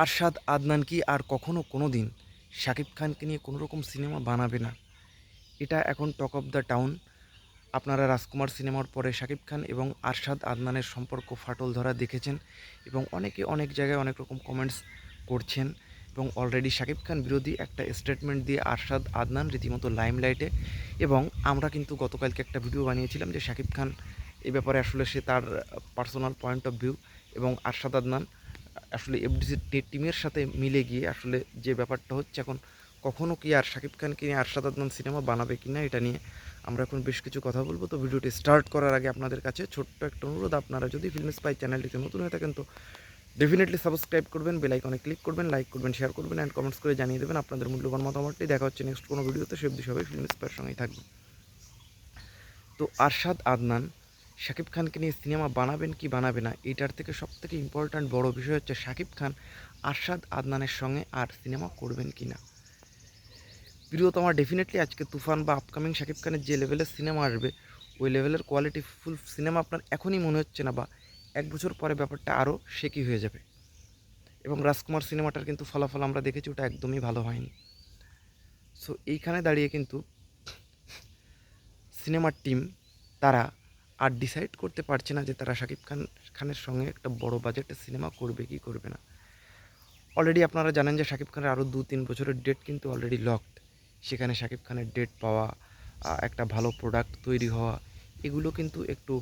আরশাদ, আদনান কি আর কখনো কোনো দিন শাকিব খানকে নিয়ে কোনো রকম সিনেমা বানাবে না? এটা এখন টক অফ দ্য টাউন। আপনারা রাজকুমার সিনেমার পরে শাকিব খান এবং আরশাদ, আদনানের সম্পর্ক ফাটল ধরা দেখেছেন এবং অনেকে অনেক জায়গায় অনেক রকম কমেন্টস করছেন এবং অলরেডি শাকিব খান বিরোধী একটা স্টেটমেন্ট দিয়ে আরশাদ, আদনান রীতিমতো লাইমলাইটে এবং আমরা কিন্তু গতকালকে একটা ভিডিও বানিয়েছিলাম যে শাকিব খান এই ব্যাপারে আসলে সে তার পার্সোনাল পয়েন্ট অফ ভিউ এবং আরশাদ, আদনান আসলে এফডিসি টিমের সাথে মিলে গিয়ে আসলে যে ব্যাপারটা হচ্ছে এখন কখনো কি আর শাকিব খানকে নিয়ে, আরশাদ আদনান সিনেমা বানাবে কি না এটা নিয়ে আমরা এখন বেশ কিছু কথা বলব। তো ভিডিওটি স্টার্ট করার আগে আপনাদের কাছে ছোট্ট একটা অনুরোধ, আপনারা যদি ফিল্ম স্পাই চ্যানেলটিতে নতুন হয়ে থাকেন তো ডেফিনেটলি সাবস্ক্রাইব করবেন বেল আইকনে ক্লিক করবেন লাইক করবেন শেয়ার করবেন অ্যান্ড কমেন্টস করে জানিয়ে দেবেন আপনাদের মূল্যবান মতামতটি। দেখা হচ্ছে নেক্সট কোনো ভিডিওতে, সে অবধি সবাই ফিল্ম স্পাইয়ের সঙ্গেই থাকবে তো আরশাদ আদনান শাকিব খানকে নিয়ে সিনেমা বানাবেন কি বানাবে না, এটার থেকে সব থেকে ইম্পর্ট্যান্ট বড় বিষয় হচ্ছে শাকিব খান আরশাদ আদনানের সঙ্গে আর সিনেমা করবেন কি না। প্রিয়তমা ডেফিনেটলি আজকে তুফান বা আপকামিং শাকিব খানের যে লেভেলের সিনেমা আসবে, ওই লেভেলের কোয়ালিটি ফুল সিনেমা আপনার এখনই মনে হচ্ছে না বা এক বছর পরে ব্যাপারটা আরও শেকি হয়ে যাবে। এবং রাজকুমার সিনেমাটার কিন্তু ফলাফল আমরা দেখেছি, ওটা একদমই ভালো হয়নি। সো এইখানে দাঁড়িয়ে কিন্তু সিনেমার টিম তারা আর ডিসাইড করতে পারছে না যে তারা শাকিব খান, খানের সঙ্গে একটা বড় বাজেটের সিনেমা করবে কি করবে না। অলরেডি আপনারা জানেন যে শাকিব খানের আরও দু তিন বছরের ডেট কিন্তু অলরেডি লকড সেখানে শাকিব খানের ডেট পাওয়া একটা ভালো প্রোডাক্ট তৈরি হওয়া, এগুলো কিন্তু একটু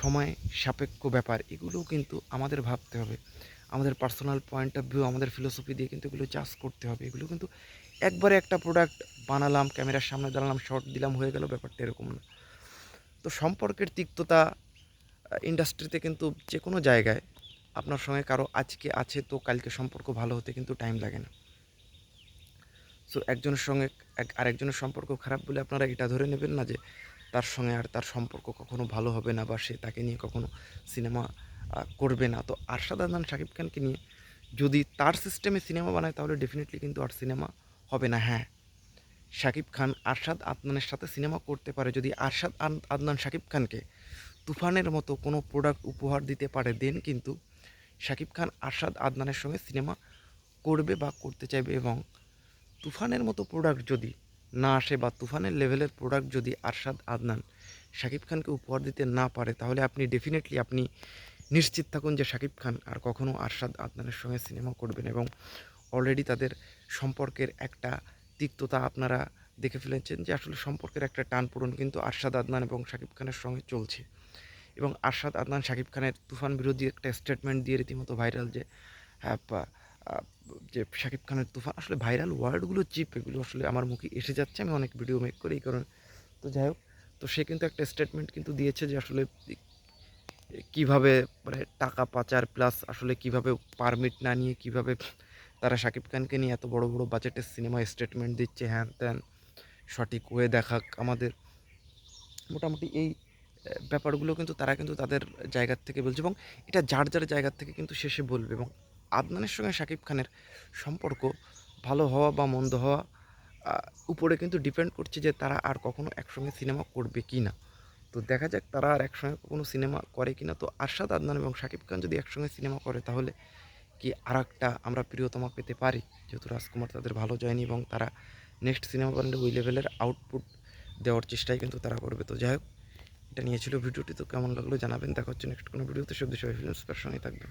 সময় সাপেক্ষ ব্যাপার। এগুলো কিন্তু আমাদের ভাবতে হবে। আমাদের পার্সোনাল পয়েন্ট অফ ভিউ আমাদের ফিলোসফি দিয়ে কিন্তু এগুলো চাষ করতে হবে। এগুলো কিন্তু একবারে একটা প্রোডাক্ট বানালাম ক্যামেরার সামনে দাঁড়ালাম শর্ট দিলাম, হয়ে গেল, ব্যাপারটা এরকম না। তো সম্পর্কের তিক্ততা ইন্ডাস্ট্রিতে কিন্তু যে কোনো জায়গায় আপনার সঙ্গে কারও আজকে আছে তো কালকে সম্পর্ক ভালো হতে কিন্তু টাইম লাগে না। সো একজনের সঙ্গে এক, আরেকজনের সম্পর্ক খারাপ বলে আপনারা এটা ধরে নেবেন না যে তার সঙ্গে আর তার সম্পর্ক কখনো ভালো হবে না বা সে তাকে নিয়ে কখনো সিনেমা করবে না। তো আরশাদ আদনান শাকিব খানকে নিয়ে যদি তার সিস্টেমে সিনেমা বানায় তাহলে ডেফিনেটলি কিন্তু আর সিনেমা হবে না হ্যাঁ। শাকিব খান আরশাদ আদনানের সাথে সিনেমা করতে পারে। যদি আরশাদ আদ- আদনান শাকিব খানকে তুফানের মতো কোনো প্রোডাক্ট উপহার দিতে পারে দেন কিন্তু শাকিব খান আরশাদ আদনানের সঙ্গে সিনেমা করবে বা করতে চাইবে এবং তুফানের মতো প্রোডাক্ট যদি না আসে বা তুফানের লেভেলের প্রোডাক্ট যদি আরশাদ আদনান শাকিব খানকে উপহার দিতে না পারে, তাহলে আপনি ডেফিনেটলি আপনি নিশ্চিত থাকুন যে শাকিব খান আর কখনও আরশাদ আদনানের সঙ্গে সিনেমা করবেন এবং অলরেডি তাদের সম্পর্কের একটা তিক্ততা আপনারা দেখে ফেলেছেন যে আসলে সম্পর্কের একটা টান পূরণ কিন্তু আরশাদ আদনান এবং শাকিব খানের সঙ্গে চলছে। এবং আরশাদ আদনান, শাকিব খানের তুফান বিরোধী একটা স্টেটমেন্ট দিয়ে রীতিমতো ভাইরাল যে হ্যাঁ যে শাকিব খানের তুফান আসলে ভাইরাল ওয়ার্ডগুলো চিপ এগুলো আসলে আমার মুখে এসে যাচ্ছে, আমি অনেক ভিডিও মেক করি এই কারণে। তো যাই হোক, তো সে কিন্তু একটা স্টেটমেন্ট কিন্তু দিয়েছে যে আসলে কীভাবে মানে টাকা পাচার প্লাস আসলে কীভাবে পারমিট না নিয়ে কীভাবে তারা শাকিব খানকে নিয়ে এত বড় বড় বাজেটের সিনেমা স্টেটমেন্ট দিচ্ছে, হ্যান ত্যান, সঠিক ওয়ে দেখাক আমাদের। মোটামুটি এই ব্যাপারগুলো কিন্তু তারা কিন্তু তাদের জায়গার থেকে বলছে এবং এটা যার যার জায়গার থেকে কিন্তু শেষে বলবে এবং আদনানের সঙ্গে শাকিব খানের সম্পর্ক ভালো হওয়া বা মন্দ হওয়া উপরে কিন্তু ডিপেন্ড করছে যে তারা আর কখনো একসঙ্গে সিনেমা করবে কি না। তো দেখা যাক তারা আর একসঙ্গে কোনো সিনেমা করে কি না। তো আরশাদ আদনান এবং শাকিব খান যদি একসঙ্গে সিনেমা করে তাহলে কি আর আমরা প্রিয়তমা পেতে পারি? যেহেতু রাজকুমার তাদের ভালো যায়নি এবং তারা নেক্সট সিনেমা বানালে ওই লেভেলের আউটপুট দেওয়ার চেষ্টাই কিন্তু তারা করবে। তো যাই হোক, এটা নিয়েছিল ভিডিওটি। তো কেমন লাগল জানাবেন। দেখা হচ্ছে নেক্সট কোনো ভিডিওতে। সব বিষয়ে ফিল্মস সঙ্গে থাকবে